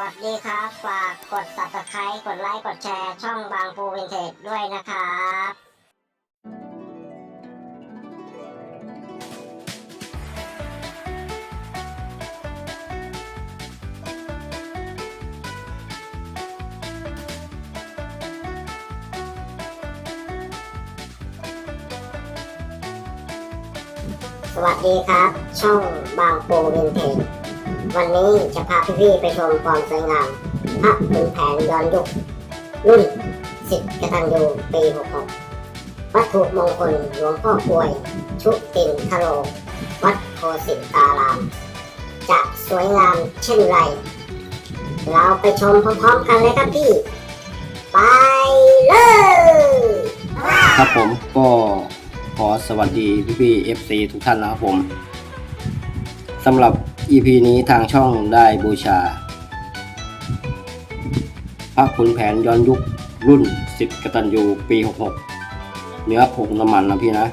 วัสดีครับ ฝากกด subscribe กดไลค์ กดแชร์ ช่องบางปูวินเทจด้วยนะครับสวัสดีครับ ช่องบางปูวินเทจ วันนี้จะพาพี่ๆไปชมความสวยงามพระขุนแผนย้อนยุครุ่นสิทธิ์กตัญญูปี66วัตถุมงคลหลวงพ่อกลวย ชุตินทโร วัดโคสิตาราม จะสวยงามเช่นไร เราไปชมพร้อมๆกันเลยครับพี่ ไปเลยครับผมก็ขอสวัสดีพี่พี่ๆ FC ทุกท่านนะครับผมสำหรับ EP นี้ทางช่องได้บูชา พระขุนแผนย้อนยุครุ่น 10กตัญญูปี 66 เนื้อผงน้ำมันนะพี่นะ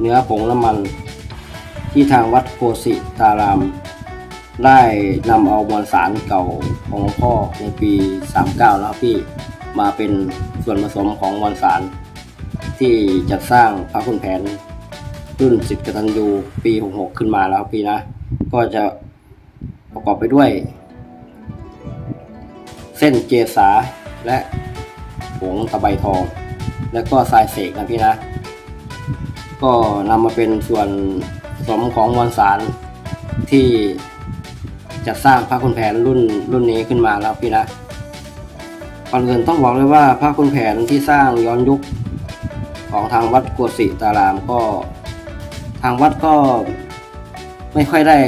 เนื้อผงน้ำมัน ที่ทางวัดโกสิตาราม ได้นำเอามวลสารเก่าของหลวงพ่อในปี 39 แล้วพี่ มาเป็นส่วนผสมของมวลสาร ที่จัดสร้างพระคุณแผนรุ่นสิทธิกตัญญูปี 66 ขึ้นมาแล้วพี่นะ ก็จะ ประกอบไปด้วย เส้นเจสาและผงตะไบทอง และก็ทรายเสกนะพี่นะ ก็นำมาเป็นส่วนสมของมวลสารที่จัดสร้างพระคุณแผนรุ่นรุ่นนี้ขึ้นมาแล้วพี่นะก่อนอื่นต้องบอกเลยว่าพระคุณแผนที่สร้างย้อนยุคของทางวัดกวดศิตารามก็ ทางวัดก็ไม่ค่อยได้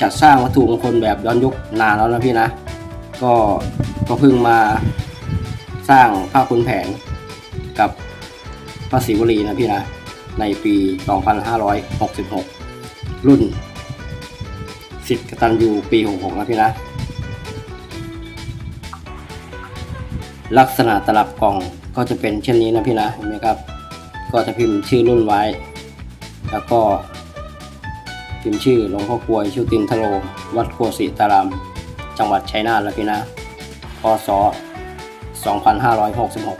จัดสร้างวัตถุมงคลแบบย้อนยุคนานแล้วนะพี่นะ ก็ก็เพิ่งมาสร้างพระคุณแผนกับพระศิวลีนะพี่นะ ในปี 2566 รุ่นสิทธิ์กตัญญูปี 66 นะพี่นะ ลักษณะตลับกล่องก็จะเป็นเช่นนี้นะพี่นะเห็นไหมครับ ก็จะพิมพ์ชื่อรุ่นไว้ แล้วก็ พิมพ์ชื่อหลวงพ่อกวยชุตินทโล วัดโคสิตาราม จังหวัดชัยนาทแล้วพี่นะพศ 2566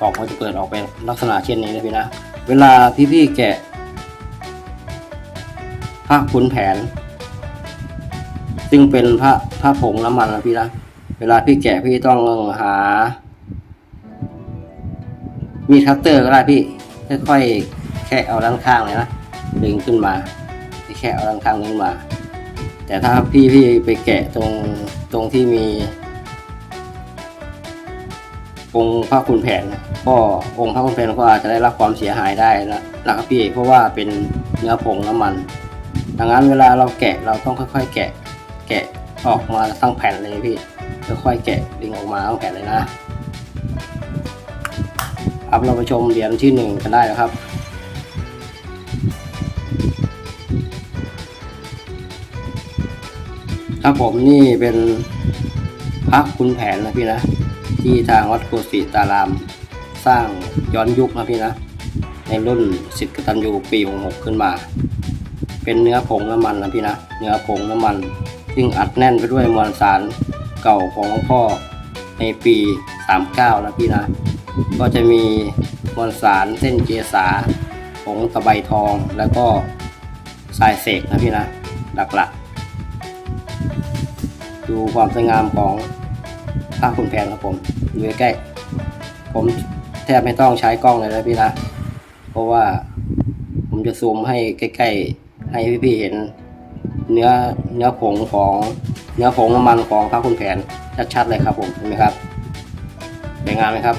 กล่องก็จะเปิดออกเป็นลักษณะเช่นนี้นะพี่นะ เวลาพี่ๆแกะพระขุนแผน ซึ่งเป็นพระพระผงน้ำมันนะพี่นะ เวลาพี่แกะพี่ต้องหา มีดคัตเตอร์ก็ได้พี่ค่อยๆแค่เอาด้านข้างเลยนะ ดึงขึ้นมาแค่เอาด้านข้างนี้มา แต่ถ้าพี่พี่ไปแกะตรงตรงที่มีองค์พระคุณแผนก็องค์พระคุณแผนก็อาจจะได้รับความเสียหายได้นะนะครับพี่เพราะว่าเป็นเนื้อผงน้ำมัน ดังนั้นเวลาเราแกะเราต้องค่อย ๆ แกะแกะออกมาทั้งแผ่นเลยพี่ค่อยๆแกะดึงออกมาทั้งแผ่นเลยนะครับเราไปชมเหรียญที่หนึ่งกันได้แล้วครับ ครับผมนี่เป็นพระคุณแผนนะพี่นะ ที่ทางวัดโกศิตาราม สร้างย้อนยุคนะพี่นะ ในรุ่นสิทธิ์กตัญญูปี66ขึ้นมา เป็นเนื้อผงน้ำมันนะพี่นะ เนื้อผงน้ำมันซึ่งอัดแน่นไปด้วยมวลสารเก่าของหลวงพ่อในปี 39 นะพี่นะ ก็จะมีมวลสารเส้นเจสาผงตะไบทองแล้วก็ทรายเสกนะพี่นะ หลักๆ ดูความสวยงามของผ้าคุณแผนครับผมดูใกล้ๆผมแทบไม่ต้องใช้กล้องเลยนะพี่นะ เพราะว่าผมจะซูมให้ใกล้ๆ ให้พี่ๆเห็น เนื้อเนื้อผงของเนื้อผงน้ำมันของผ้าคุณแผนชัดๆเลยครับผมเห็นไหมครับสวยงามไหมครับ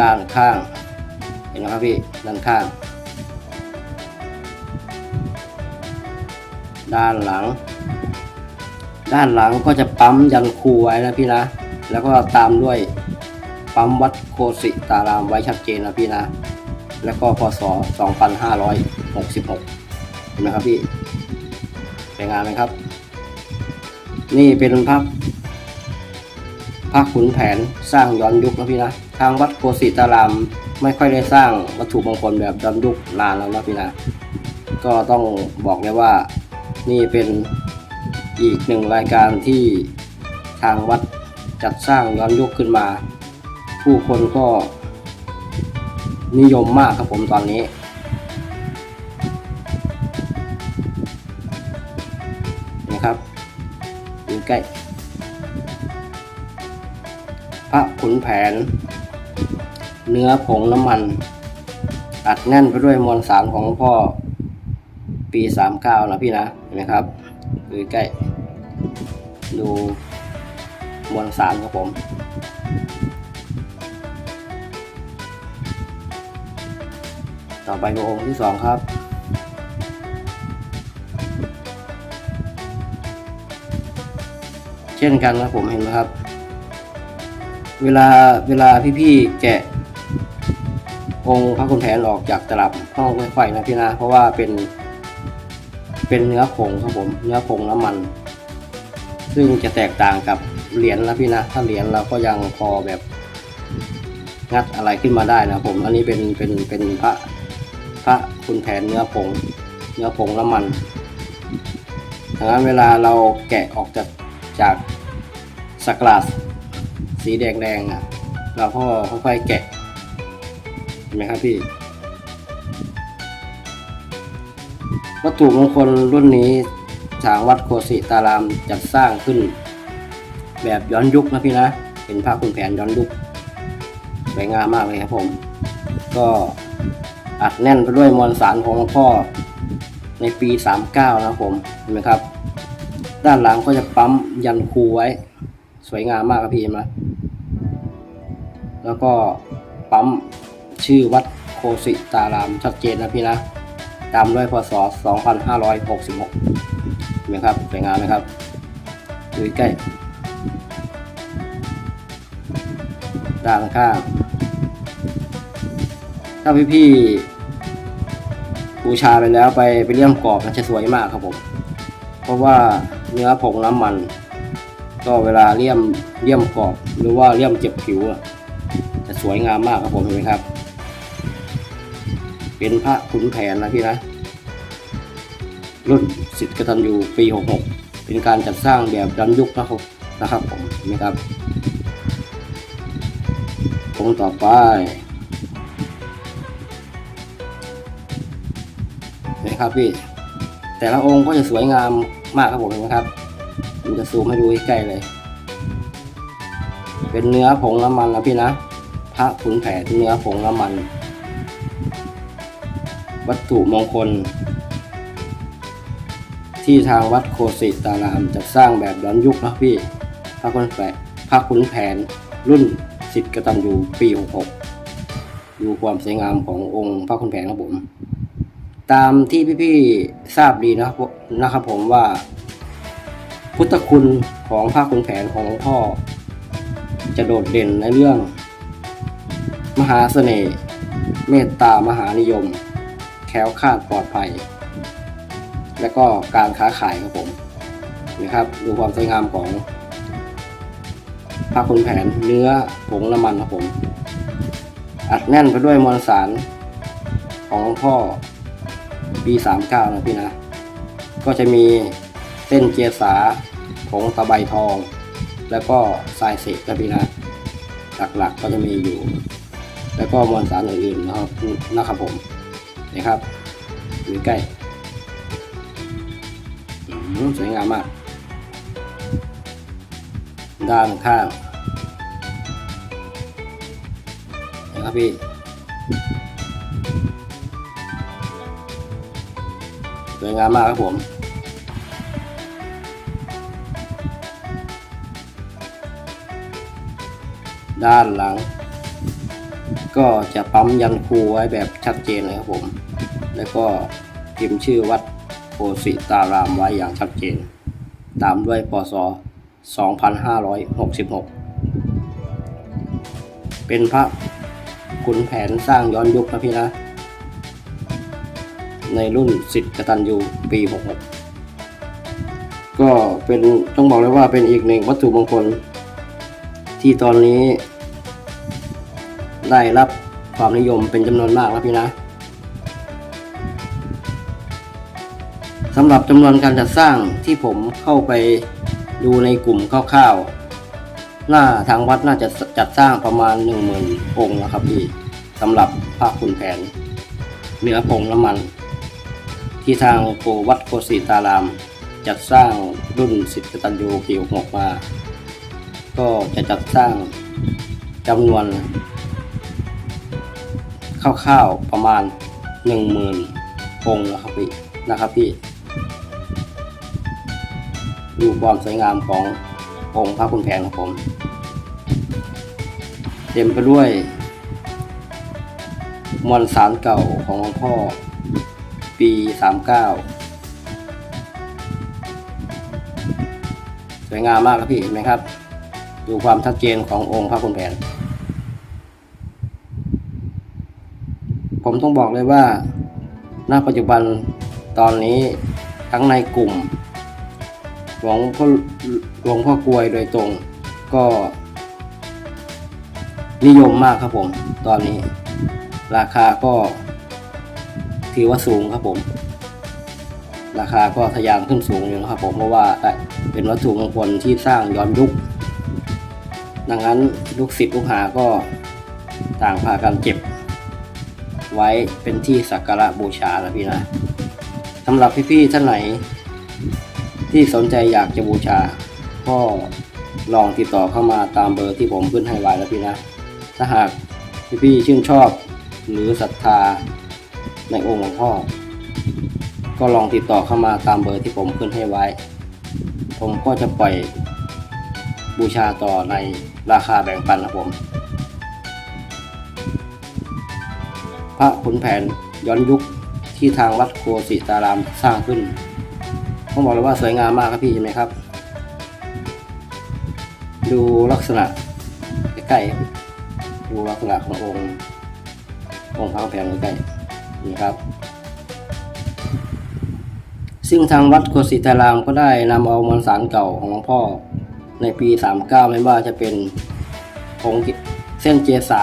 ด้านข้าง เห็นไหมครับพี่ด้านข้าง ด้านหลัง ด้านหลังก็จะปั๊มยันคูไว้นะพี่นะ แล้วก็ตามด้วยปั๊มวัดโคสิตารามไว้ชัดเจนนะพี่นะ แล้วก็พศ 2566 เห็นไหมครับพี่สวยงามไหมครับ นี่เป็นภาพพระขุนแผนสร้างย้อนยุคนะพี่นะ ทางวัดโคสิตารามไม่ค่อยได้สร้างวัตถุมงคลแบบย้อนยุคนานแล้วนะพี่นะ ก็ต้องบอกเลยว่า นี่เป็นอีกหนึ่งรายการที่ทางวัดจัดสร้างย้อนยุคขึ้นมา ผู้คนก็นิยมมากครับผมตอนนี้ นะครับใกล้ พระขุนแผน เนื้อผงน้ำมัน อัดแน่นไปด้วยมวลสารของพ่อ ปี 39นะพี่นะเห็นไหมครับดูใกล้ดูมวลสารครับผมต่อไปดูองค์ที่สองครับ เช่นกันนะผมเห็นไหมครับ เวลาเวลาพี่ๆแกะ องค์พระคุณแผนออกจากตลับห้องค่อยๆนะพี่นะเพราะว่าเป็น เป็นเนื้อผงครับผม เนื้อผงน้ำมัน ซึ่งจะแตกต่างกับเหรียญนะพี่นะ ถ้าเหรียญเราก็ยังพอแบบงัดอะไรขึ้นมาได้นะผม อันนี้เป็นเป็นเป็นพระพระคุณแผนเนื้อผง เนื้อผงน้ำมันดังนั้นเวลาเราแกะออกจากจากสกลาสสีแดงๆอะเราก็ค่อยๆแกะเห็นไหมครับพี่ วัตถุมงคลรุ่นนี้ทางวัดโคสิตารามจัดสร้างขึ้น แบบย้อนยุคนะพี่นะเป็นภาพคุณแผนย้อนยุคสวยงามมากเลยครับผม ก็อัดแน่นไปด้วยมวลสารของหลวงพ่อในปี 39 นะครับผมเห็นไหมครับ ด้านหลังก็จะปั๊มยันคูไว้ สวยงามมากครับพี่เห็นไหมแล้วก็ปั๊มชื่อวัดโคสิตารามชัดเจนนะพี่นะ ตามด้วยพศ 2566เห็นไหมครับสวยงามไหมครับดูใกล้ด้านข้างถ้าพี่พี่ๆบูชาไปแล้วไปไปเลี่ยมกรอบมันจะสวยมากครับผม เพราะว่าเนื้อผงน้ำมัน ก็เวลาเลี่ยมเลี่ยมกรอบหรือว่าเลี่ยมเจ็บผิวจะสวยงามมากครับผมเห็นไหมครับ เป็นพระขุนแผนนะพี่นะ รุ่นสิทธิ์กตัญญูปี 66 เป็นการจัดสร้างแบบย้อนยุคนะครับนะครับผมนไหมครับองค์ต่อไปนะครับพี่แต่ละองค์ก็จะสวยงามมากครับผมนไหมครับผมจะซูมให้ดูใกล้เลย เป็นเนื้อผงน้ำมันนะพี่นะพระขุนแผนเนื้อผงน้ำมัน วัตถุมงคล ที่ทางวัดโคสิตารามจัดสร้างแบบย้อนยุคนะพี่พระขุนแผนพระขุนแผนรุ่นสิทธิ์กตัญญูปี 66 ดูความสวยงามขององค์พระขุนแผนครับผม ตามที่พี่ๆทราบดีนะครับนะครับผมว่า พุทธคุณของพระขุนแผนของหลวงพ่อ จะโดดเด่นในเรื่อง มหาเสน่ห์เมตตามหานิยม ค้วคลาดปลอดภัย และก็การค้าขายครับผมนะครับดูความสวยงามของผ้าขุนแผนเนื้อผงน้ำมันครับผม อัดแน่นไปด้วยมวลสารของพ่อปี39นะพี่นะ ก็จะมีเส้นเจียสาผงตะไบทอง แล้วก็ทรายเสกนะพี่นะหลักๆก็จะมีอยู่ แล้วก็มวลสารอื่นๆนะครับนะครับผม นะครับอยู่ใกล้สวยงามมาก ด้านข้างนะครับพี่สวยงามมากครับผมด้านหลัง ก็จะปั๊มยันคูไว้แบบชัดเจนเลยครับผม แล้วก็พิมพ์ชื่อวัดโคสิตารามไว้อย่างชัดเจน ตามด้วยพศ 2566 เป็นพระขุนแผนสร้างย้อนยุคนะพี่นะ ในรุ่นสิทธิ์กตัญญูปี 66 ก็เป็นต้องบอกเลยว่าเป็นอีกหนึ่งวัตถุมงคล ที่ตอนนี้ได้รับความนิยมเป็นจำนวนมากนะพี่นะ สำหรับจำนวนการจัดสร้างที่ผมเข้าไปดูในกลุ่มคร่าวๆน่าทางวัดน่าจะจัดสร้างประมาณหนึ่งหมื่นองค์นะครับพี่สำหรับพระขุนแผน เนื้อผงน้ำมัน ที่ทางโกวัดโกศิตาราม จัดสร้างรุ่นสิทธิกตัญญูปีหกมา ก็จะจัดสร้างจำนวนคร่าวๆประมาณหนึ่งหมื่นองค์นะครับพี่นะครับพี่ ดูความสวยงามขององค์พระคุณแผนของผม เต็มไปด้วยมวลสารเก่าของหลวงพ่อ ปี 39 สวยงามมากครับพี่เห็นไหมครับ ดูความชัดเจนขององค์พระคุณแผน ผมต้องบอกเลยว่าณปัจจุบันตอนนี้ทั้งในกลุ่ม หลวงพ่อหลวงพ่อกลวยโดยตรงก็นิยมมากครับผม ตอนนี้ ราคาก็ถือว่าสูงครับผม ราคาก็ทะยานขึ้นสูงอยู่นะครับ ผมเพราะว่าเป็นวัตถุมงคลที่สร้างย้อนยุค ดังนั้นลูกศิษย์ลูกหาก็ต่างพากันเก็บ ไว้เป็นที่สักการะบูชาแล้วพี่นะสำหรับพี่ๆท่านไหน ที่สนใจอยากจะบูชา ก็ลองติดต่อเข้ามาตามเบอร์ที่ผมขึ้นให้ไว้แล้วพี่นะ ถ้าหากพี่ๆชื่นชอบหรือศรัทธาในองค์หลวงพ่อ ก็ลองติดต่อเข้ามาตามเบอร์ที่ผมขึ้นให้ไว้ ผมก็จะปล่อยบูชาต่อในราคาแบ่งปันนะผม พระขุนแผนย้อนยุคที่ทางวัดโกศิตารามสร้างขึ้น ต้องบอกเลยว่าสวยงามมากครับพี่เห็นไหมครับ ดูลักษณะใกล้ๆดูลักษณะขององค์องค์พระแผนใกล้ๆนี่ครับ ซึ่งทางวัดโกศิตารามก็ได้นำเอามวลสารเก่าของหลวงพ่อในปี 39 ไม่ว่าจะเป็นผงเส้นเจสา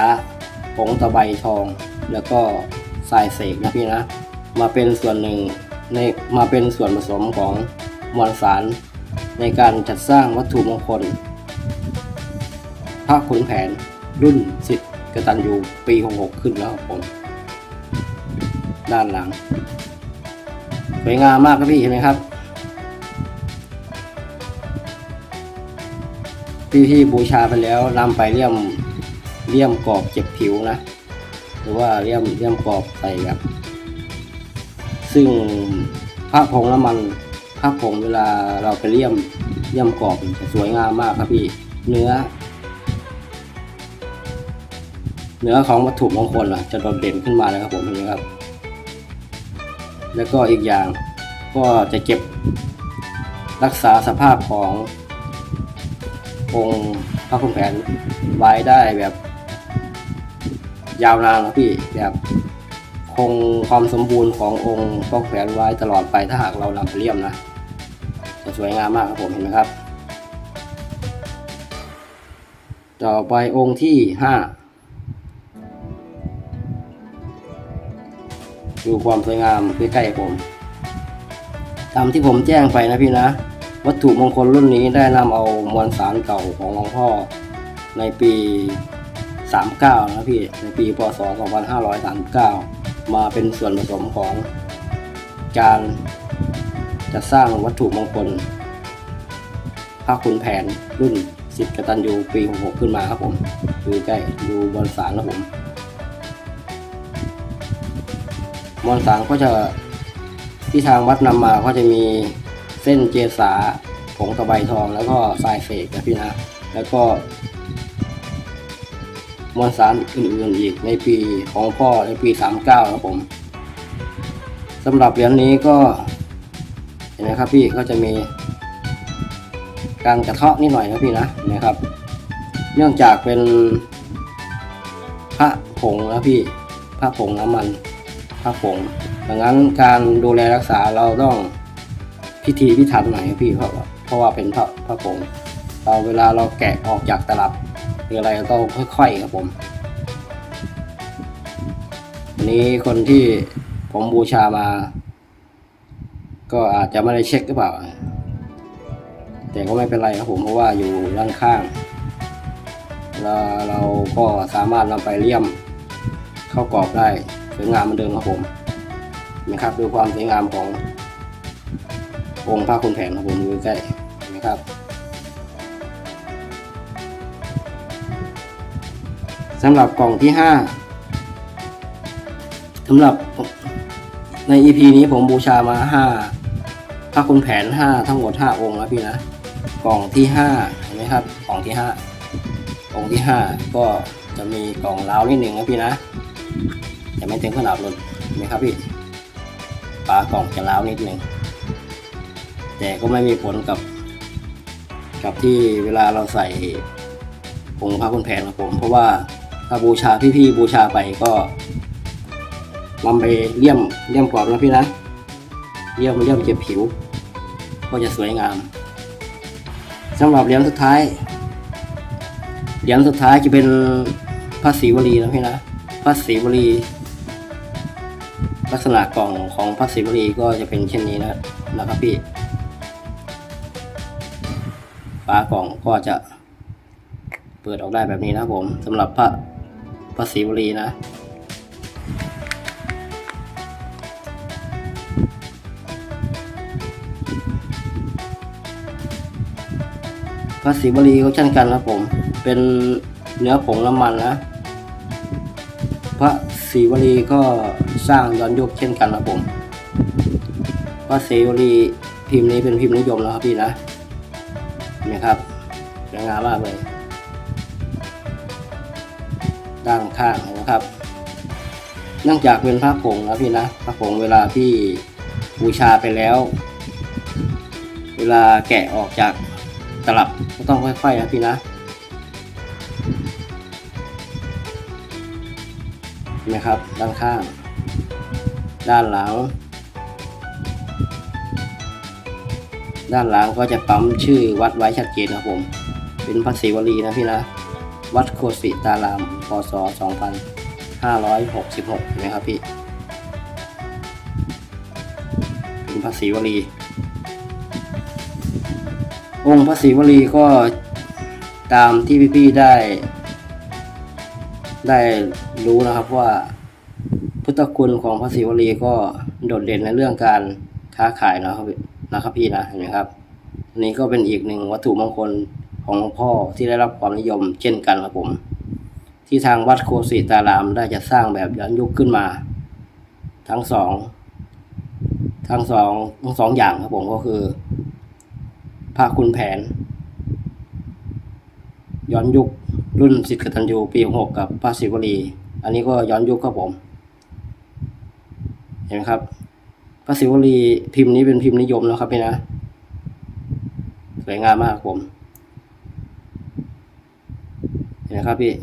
ผงตะไบทอง แล้วก็ทรายเสกนะพี่นะ มาเป็นส่วนหนึ่ง ในมาเป็นส่วนผสมของมวลสารในการจัดสร้างวัตถุมงคล พระขุนแผนรุ่นสิทธิ์กตัญญูปี 66 ขึ้นแล้วครับผม ด้านหลัง สวยงามมากครับพี่เห็นไหมครับ พี่ที่บูชาไปแล้วนำไปเลี่ยมเลี่ยมกรอบเจ็บผิวนะ หรือว่าเลี่ยมเลี่ยมกรอบใส่แบบ ซึ่งพระผงน้ำมันพระผงเวลาเราไปเลี่ยมเลี่ยมกรอบจะสวยงามมากครับพี่เนื้อ เนื้อของวัตถุมงคลอะจะโดดเด่นขึ้นมาเลยครับผมเห็นไหมครับ แล้วก็อีกอย่างก็จะเก็บรักษาสภาพขององค์พระคุณแผนไว้ได้แบบ ยาวนานนะพี่แบบ คงความสมบูรณ์ขององค์พระคุณแผนไว้ตลอดไปถ้าหากเรานำไปเลี่ยมนะจะสวยงามมากครับผมเห็นไหมครับ ต่อไปองค์ที่ห้าดูความสวยงามใกล้ๆผม ตามที่ผมแจ้งไปนะพี่นะ วัตถุมงคลรุ่นนี้ได้นำเอามวลสารเก่าของหลวงพ่อในปี 39 นะพี่ ในปีพศ2539 มาเป็นส่วนผสมของการจะสร้างวัตถุมงคลพระขุนแผนรุ่นสิทธิกตัญญูปี66ขึ้นมาครับผมดูใกล้ดูมวลสารนะผมมวลสารก็จะที่ทางวัดนำมาก็จะมีเส้นเจสาผงตะไบทองแล้วก็ทรายเฟกนะพี่นะ แล้วก็ มวลสารอื่นๆอีกในปีของพ่อในปี 39นะผมสำหรับเหรียญนี้ก็เห็นไหมครับพี่ก็จะมี การกระเทาะนิดหน่อยนะพี่นะนไหมครับ เนื่องจากเป็นพระผงนะพี่พระผงน้ำมันพระผงดังนั้นการดูแลรักษาเราต้องพิธีพิถันหน่อยพี่เพราะเพราะว่าเป็นพระพระผงเราเวลาเราแกะออกจากตลับืออะไรเราต้องค่อยๆครับผมอันนี้คนที่ผมบูชามา ก็อาจจะไม่ได้เช็คหรือเปล่า แต่ก็ไม่เป็นไรครับผมเพราะว่าอยู่ด้านข้างแล้วเราก็สามารถนำไปเลี่ยมเข้ากรอบได้สวยงามเหมือนเดิมครับผมเห็นะครับดูความสวยงามขององค์พระคุณแผนครับผมดูใกล้เห็นไหมครับ สำหรับกล่องที่ห้าสำหรับใน EP นี้ผมบูชามาห้าพระคุณแผนห้าทั้งหมดห้าองค์นะพี่นะ กล่องที่ห้าเห็นไหมครับ กล่องที่ห้าองค์ที่ห้าก็จะมีกล่องล้าวนิดหนึ่งนะพี่นะ แต่ไม่เต็มขนาดหลุดเห็นไหมครับพี่ฝากล่องจะล้าวนิดหนึ่งแต่ก็ไม่มีผลกับ กับที่เวลาเราใส่องค์พระคุณแผนครับผม เพราะว่า ถ้าบูชาพี่ๆบูชาไปก็นำไปเลี่ยมเลี่ยมกรอบนะพี่นะเลี่ยมเลี่ยมเก็บผิว ก็จะสวยงามสำหรับเหรียญสุดท้ายเหรียญสุดท้ายจะเป็นพระศรีวลีนะพี่นะพระศรีวลีลักษณะกล่องของพระศรีวลีก็จะเป็นเช่นนี้นะนะครับพี่ฝากล่องก็จะเปิดออกได้แบบนี้นะผมสำหรับพระ พระศรีวลีนะพระศิวลีก็เช่นกันนะครับผม เป็นเนื้อผงน้ำมันนะ พระศิวลีก็สร้างย้อนยุคเช่นกันนะครับผม พระศิวลีพิมพ์นี้เป็นพิมพ์นิยมแล้วครับพี่นะเห็นไหมครับสวยงามมากเลย ด้านข้างนะครับเนื่องจากเป็นพระผงนะพี่นะพระผงเวลาที่บูชาไปแล้ว เวลาแกะออกจากตลับก็ต้องค่อยๆนะพี่นะเห็นไหมครับด้านข้าง ด้านหลัง ด้านหลังก็จะปั๊มชื่อวัดไว้ชัดเจนครับผม เป็นพระศิวลีนะพี่นะ วัดโคสิตาราม พศ 2566เห็นไหมครับพี่เป็นพระศิวลี องค์พระศรีวลีก็ตามที่พี่ๆได้ ได้รู้นะครับว่า พุทธคุณของพระศรีวลีก็โดดเด่นในเรื่องการค้าขายนะครับนะครับพี่นะเห็นไหมครับนนี้ก็เป็นอีกหนึ่งวัตถุมงคล ของหลวงพ่อที่ได้รับความนิยมเช่นกันครับผม ที่ทางวัดโคสิตารามได้จะสร้างแบบย้อนยุคขึ้นมา ทั้งสองทั้งสองทั้งสองอย่างครับผมก็คือพระคุณแผน ย้อนยุครุ่นสิทธิ์กตัญญูปีหกกับพระศิวลี อันนี้ก็ย้อนยุคครับผม เห็นไหมครับพระศิวลีพิมพ์นี้เป็นพิมพ์นิยมนะครับพี่นะ สวยงามมากครับผม นไหมครับพี่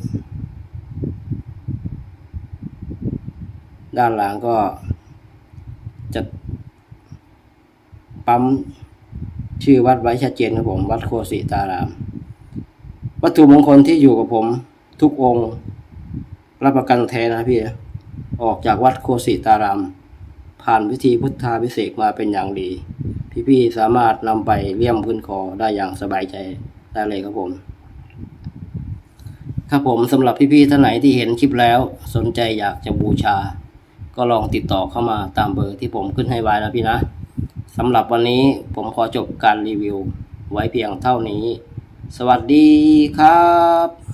ด้านหลังก็จะปั๊มชื่อวัดไว้ชัดเจนครับผม วัดโคสิตาราม วัตถุมงคลที่อยู่กับผมทุกองค์รับประกันแท้นะพี่ ออกจากวัดโคสิตาราม ผ่านพิธีพุทธาพิเศษมาเป็นอย่างดี พี่ๆสามารถนำไปเลี่ยมพื้นคอได้อย่างสบายใจได้เลยครับผม ครับผมสำหรับพี่ๆท่านไหนที่เห็นคลิปแล้ว สนใจอยากจะบูชา ก็ลองติดต่อเข้ามาตามเบอร์ที่ผมขึ้นให้ไว้นะพี่นะสำหรับวันนี้ผมขอจบการรีวิวไว้เพียงเท่านี้ สวัสดีครับ